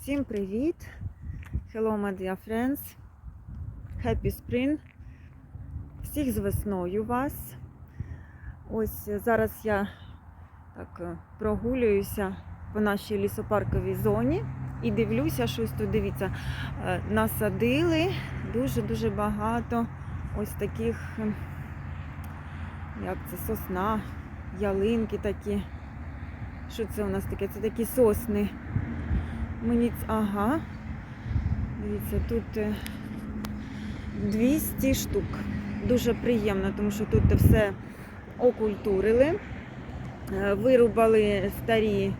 Всім привіт! Hello, my dear friends! Happy Spring! Всіх з весною вас. Ось е, зараз я так е, прогулююся по нашій лісопарковій зоні і дивлюся, щось тут дивіться. е, Насадили дуже-дуже багато ось таких, як це, сосна, ялинки такі. Що це у нас таке? Це такі сосни. Мені ага. Дивіться, тут е, 200 штук. Дуже приємно, тому що тут все окультурили. Е, Вирубали старі,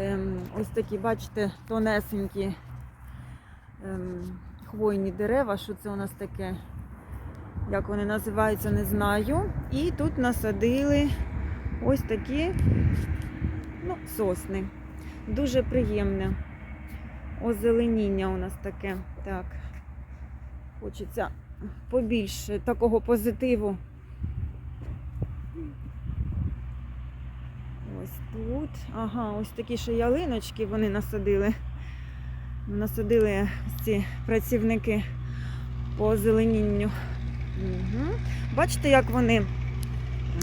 ем, ось такі, бачите, тонесенькі ем, хвойні дерева. Що це у нас таке? Як вони називаються, не знаю. І тут насадили ось такі ну, сосни. Дуже приємне озеленіння у нас таке. Так. Хочеться побільше такого позитиву. Ось тут. Ага, ось такі ще ялиночки вони насадили. Насадили ці працівники по озеленінню. Угу. Бачите, як вони.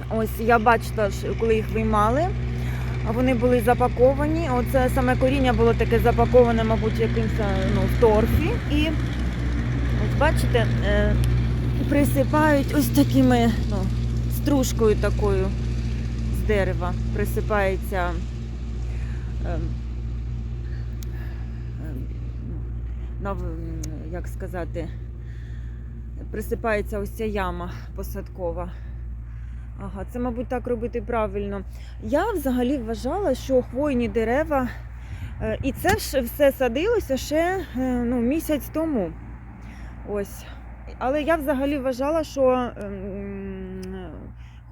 Ось я бачила, коли їх виймали. Вони були запаковані. Оце саме коріння було таке запаковане, мабуть, якимось ну, в торфі. І ось бачите, е, присипають ось такими ну, стружкою такою з дерева. Присипається, е, е, на, в- як сказати, присипається ось ця яма посадкова. Ага, це, мабуть, так робити правильно. Я взагалі вважала, що хвойні дерева, е, і це ж все садилося ще е, ну, місяць тому. Ось. Але я взагалі вважала, що ем,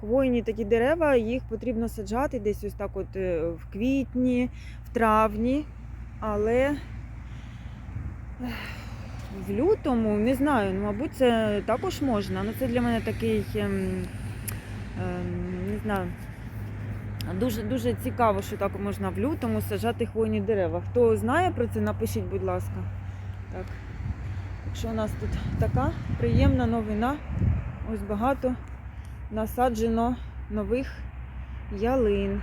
хвойні такі дерева, їх потрібно саджати десь ось так от е, в квітні, в травні. Але в лютому, не знаю, ну, мабуть, це також можна. Ну, це для мене такий. Ем, не знаю. Дуже дуже цікаво, що так можна в лютому саджати хвойні дерева. Хто знає про це, напишіть, будь ласка. Так. Якщо у нас тут така приємна новина, ось багато насаджено нових ялин.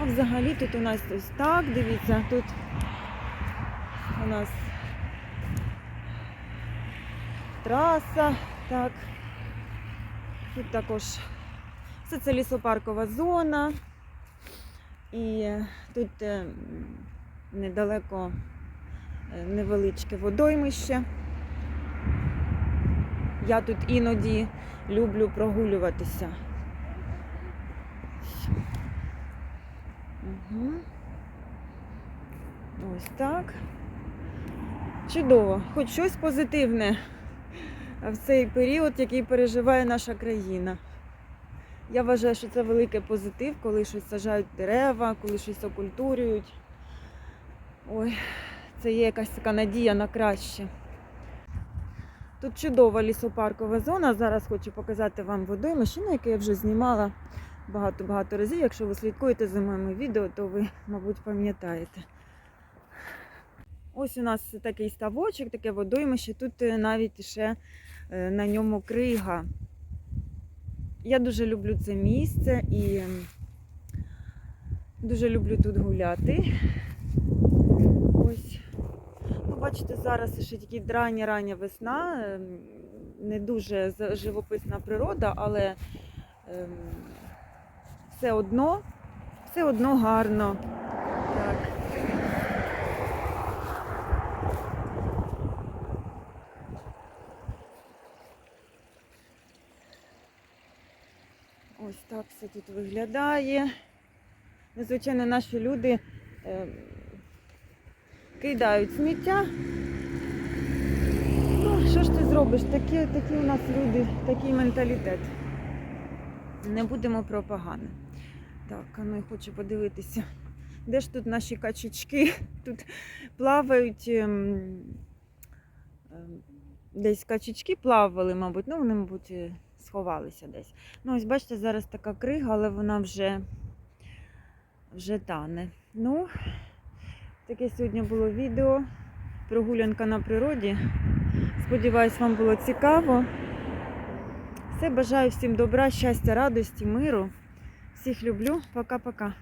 А взагалі тут у нас ось так, дивіться, тут у нас траса, так. Тут також все це лісопаркова зона. І тут е, недалеко е, невеличке водоймище. Я тут іноді люблю прогулюватися. Угу. Ось так. Чудово, хоч щось позитивне в цей період, який переживає наша країна. Я вважаю, що це великий позитив, коли щось саджають дерева, коли щось окультурюють. Ой, це є якась така надія на краще. Тут чудова лісопаркова зона. Зараз хочу показати вам водоймище, на яке я вже знімала багато-багато разів. Якщо ви слідкуєте за моїми відео, то ви, мабуть, пам'ятаєте. Ось у нас такий ставочок, таке водоймище. Тут е, навіть ще е, на ньому крига. Я дуже люблю це місце і дуже люблю тут гуляти. Ось. Ну, бачите, зараз ще тільки рання рання весна, ем, не дуже живописна природа, але ем, все одно, все одно гарно. Так. Ось так все тут виглядає. Звичайно, наші люди е, кидають сміття. Ну, що ж ти зробиш? Такі, такі у нас люди, такий менталітет. Не будемо про. Так, а ну я хочу подивитися. Де ж тут наші качечки? Тут плавають. ем, ем, Десь качечки плавали, мабуть. Ну, вони, мабуть, е, сховалися десь. Ну, ось бачите, зараз така крига, але вона вже, вже тане. Ну, Таке сьогодні було відео. Прогулянка на природі. Сподіваюсь, вам було цікаво. Все бажаю всім добра, щастя, радості, миру. Всіх люблю. Пока-пока.